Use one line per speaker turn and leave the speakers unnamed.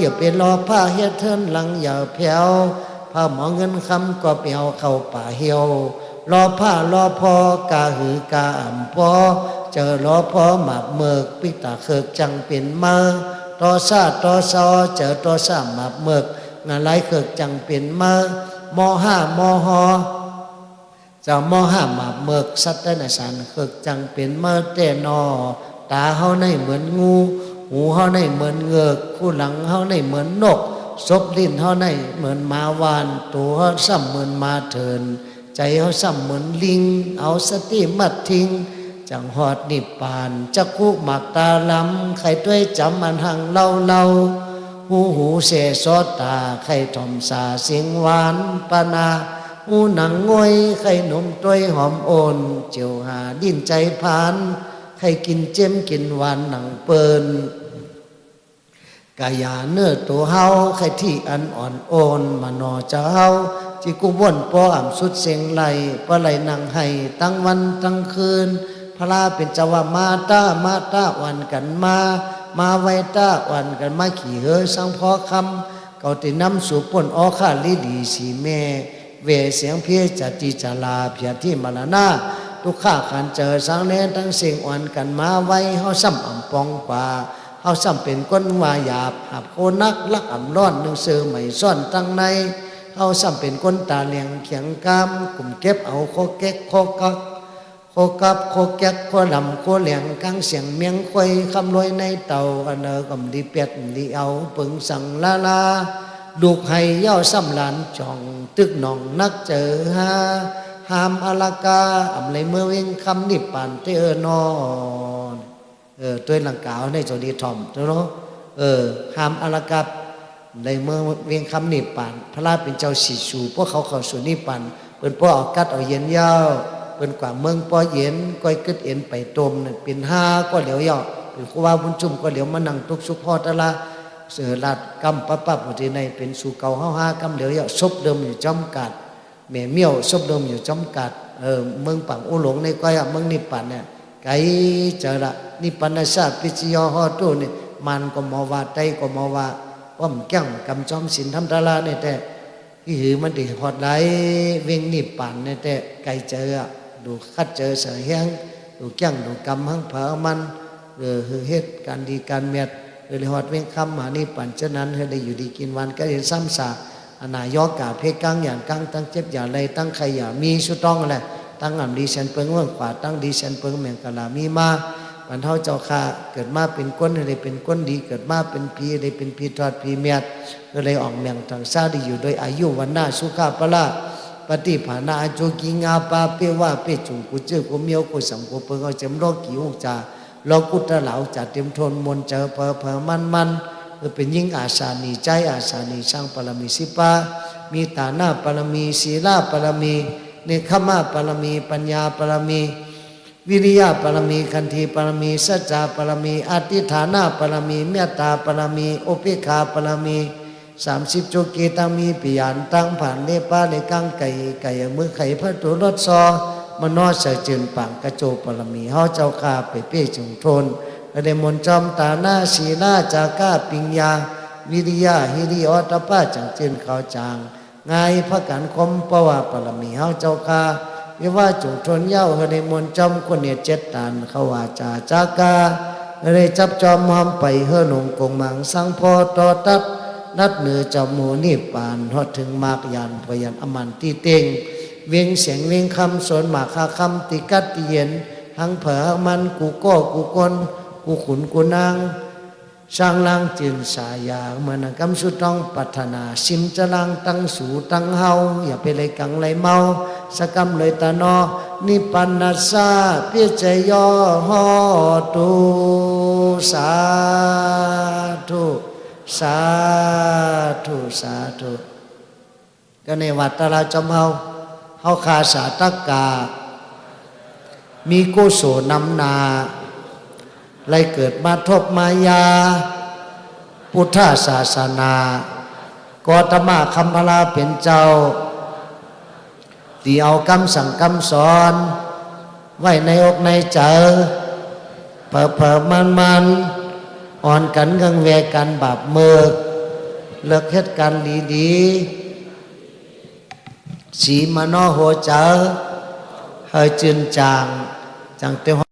อย่าไปรอผ้าเฮ็ดเทินหลังอย่าแผ่วผ้าหมอเงินคำก็ไปเอาเข้าป่าเหี่ยวรอผ้ารอพอกาหือกาอ่ำพอเจอรอพอหมาบเมือกปิตาเคิกจังเป็นมาตอซาตอซอเจอตอซาหมาบเมือกงานไรเคิกจังเป็นมามอห้ามอหอเจ้ามอห้าหมาเมือกสัตว์ในสารเคิกจังเป็นมื่อเตนอตาเฮาในเหมือนงู หูเฮาในเหมือนเงือกคู่หลังเฮาในเหมือนนกซบลิ้นเฮาในเหมือนมาวานตัวเฮาซ้ำเหมือนมาเถิน ใจเฮาซ้ำเหมือนลิง เอาสติมัดทิ้งจังหอดนิพพานจักคุหมักตาลำไข่ต้วยจำมันหังเล่าเล่าหูหูเสซอตาไข่ทอมสาเสียงหวานปานาหูหนังงอยไข่นมต้วยหอมโอนเจียวหาดินใจพานไข่กินเจมกินหวานหนังเปิน กายาเนื้อตัวเฮาไข่ที่อันอ่อนโอนมานอจะเฮาจิกุว่นปออ่ำสุดเสียงไหลปลาไหลนังให้ตั้งวันตั้งคืน พระลาเป็นจาวามาตามาตาวันกันมา มาไว้ตาวันกันมาขี่เฮอสังพอคำเกาติน้ำสู่ป่นออข้าลีดีสีแม่เวเสียงเพียจัติจลาเพียที่มรณะทุกข้าขันเจอสังเนทั้งเสียงอ่อนกันมาไว้เฮาซ้ำอ่ำปองกว่า เฮาซ้ำเป็นก้นวาหยาบหับโคนักลักอ่ำร้อนหนึ่งเสือใหม่ซ่อนตั้งในเฮาซ้ำเป็นก้นตาเลียงเขียงกามกลุ่มเก็บเอาโคเก็กโคกักโคกับโคแก๊กโคลำโคเหลียงกังเสียงเมียงควยคำลอยในเตาอันเนอกำดีเป็ดดีเอาปึงสั่งลาลาลูกให้ย่อซ้ำหลานจ่องตึกหนองนักเจอฮาหามอลากาอำเลเมื่อเวงคำนิปานเตอนอน ออตัวหลังกาวในโจดีทอมเนาะเออหามอลากาในเมื่อเวียงคำนิปานพระราชเป็นเจ้าสีสูพวกเขาเข้าสู่นิปานเปิ้นพ่อเอากัดเอาเย็นยาวเปิ้นกว่าเมืองป้อเย็นก้อยกึดเอ็นไปตมนั่นเป็นห้าก็เหลียวย่อเป็นครูว่าบุญจุ่มก็เหลียวมานั่งทุกสุพอตะละเสือลาดกำปะปับที่ในเป็นสู่เก่าเฮาห้ากำเหลียวย่าซบเดิมอยู่จำกัดแม่เมี่ยวซบเดิมอยู่จำกัดเออเมืองปังอุหลงในก้อยเมืองนิพพานเนี่ย ไกลเจอละนิพพานชาติปิจยอฮอตุนี่มันก็มอว่าไตก็มอว่าว่ามแก้งกำจอมสินทำตาลาเนี่ยแต่ที่หือมันดิฮอดไหลเวงนิพพานเนี่ยแต่ไกเจออะดูคัดเจอเสือแห้งดูแก้งดูกำหังเผามันเออคือเฮ็ดการดีการเมียดเลยหอดเวงคำมานี่ปันเช่นนั้นเธอได้อยู่ดีกินวันก็เห็นซ้ำสาอานายอกกาเพกังอย่างกังตั้งเจ็บอย่าเลยตั้งใครอย่ามีชุดต้องอะไร ตั้งอ่ำดีเชนเปิงเมืองขวาตั้งดีเชนเปิงเมืองกะลามีมาบรรเทาเจ้าค่ะเกิดมาเป็นก้นเลยเป็นก้นดี เกิดมาเป็นพีเลยเป็นพีทอดพีเมียดก็เลยออกเมียงทางซาดีอยู่โดยอายุวันหน้าสุขาปละปฏิภาณาโจกิงาปาเปว่าเปจุงกุเจอกุเมียวกุสังกุเปิงเอาเจมโรกิวจาเรากุตระเหลาจัดเตรียมทนมนเจอเพอเพอมันมันเออเป็นยิ่งอาสานีใจอาสานีสร้างปรมีสิปามีตาหน้าปรมีศีลาปรมี เนคขมาปรมี ปัญญาปรมี วิริยะปรมี คันธีปรมี สัจจาปรมี อธิฐานาปรมี เมตตาปรมีโอปิคาปรมีสามสิบโจกีตังมีปิยานตั้งผ่านเลป้าเลกังไก่ไก่มือไข่พระตุรถซอมนอเสจืนปังกระโจปรมีเฮาเจ้าข้าไปเป้จงทนอเดมนจอมตาหน้าศีลาจาก้าปิงยา วิริยะฮิริออตป้าจังเจนเขาจาง ไงพระกันคมปวาปรมีเฮาเจ้าข้าวิว่าจงทนเย้าเฮเดมนจอมคนเนี่ยเจ็ดตานเขาว่าจาจากาเฮเดจับจอมหอมไปเฮหนงกงมังสังพอตอตัดนัดเหนือจอมหมูนิปานฮอดถึงมากยานพยันอมันที่เต็งเวียงเสียงเวียงคำสวนหมาคาคำติกัดติเย็นหังเผอมันกูก็กูกนกูขุนกูนาง ช่างลังจินสายาเมื่อนังกำสุต้องปัฒนาสิมจะลังตั้งสูตั้งเฮาอย่าไปเลยกังเลยเมาสกำเลยตานอนิปันนาซาเพียใจย่อฮอตูสาธุสาธุสาธุก็ในวัดตะลาจอมเฮาเฮาคาสาตกา มีกุศลนำนา ไล่เกิดมาทบมายา พุทธศาสนากอตมาคำพลาเป็นเจ้าที่เอาคำสั่งคำสอน ไว้ในอกในใจเผอเผอมันมันอ่อนกันกังเวกันบาปเมือกเลิกเหตุการณ์ดีๆสีมานโหเจอเฮยจืนจางจังเตียว